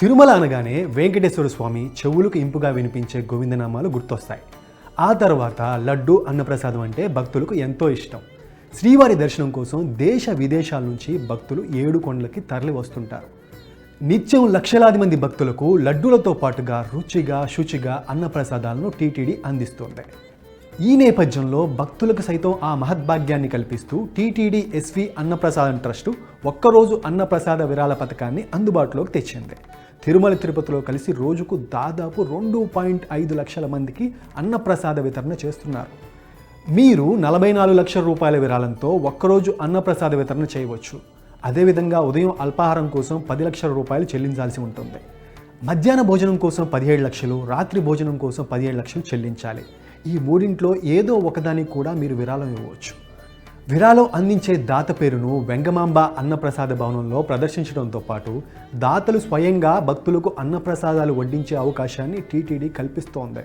తిరుమల అనగానే వెంకటేశ్వర స్వామి చెవులకు ఇంపుగా వినిపించే గోవిందనామాలు గుర్తొస్తాయి. ఆ తర్వాత లడ్డు అన్నప్రసాదం అంటే భక్తులకు ఎంతో ఇష్టం. శ్రీవారి దర్శనం కోసం దేశ విదేశాల నుంచి భక్తులు ఏడు కొండలకి తరలి వస్తుంటారు. నిత్యం లక్షలాది మంది భక్తులకు లడ్డూలతో పాటుగా రుచిగా శుచిగా అన్నప్రసాదాలను టీటీడీ అందిస్తోంది. ఈ నేపథ్యంలో భక్తులకు సైతం ఆ మహద్భాగ్యాన్ని కల్పిస్తూ టీటీడీ ఎస్వి అన్నప్రసాదం ట్రస్టు ఒక్కరోజు అన్నప్రసాద విరాళ పథకాన్ని అందుబాటులోకి తెచ్చింది. తిరుమల తిరుపతిలో కలిసి రోజుకు దాదాపు రెండు పాయింట్ ఐదు లక్షల మందికి అన్నప్రసాద వితరణ చేస్తున్నారు. మీరు నలభై నాలుగు లక్షల రూపాయల విరాళంతో ఒక్కరోజు అన్నప్రసాద వితరణ చేయవచ్చు. అదేవిధంగా ఉదయం అల్పాహారం కోసం పది లక్షల రూపాయలు చెల్లించాల్సి ఉంటుంది. మధ్యాహ్న భోజనం కోసం పదిహేడు లక్షలు రాత్రి భోజనం కోసం పదిహేడు లక్షలు చెల్లించాలి. ఈ మూడింట్లో ఏదో ఒకదానికి కూడా మీరు విరాళం ఇవ్వవచ్చు. విరాలో అందించే దాత పేరును వెంగమాంబ అన్నప్రసాద భవనంలో ప్రదర్శించడంతో పాటు దాతలు స్వయంగా భక్తులకు అన్నప్రసాదాలు వడ్డించే అవకాశాన్ని టీటీడీ కల్పిస్తోంది.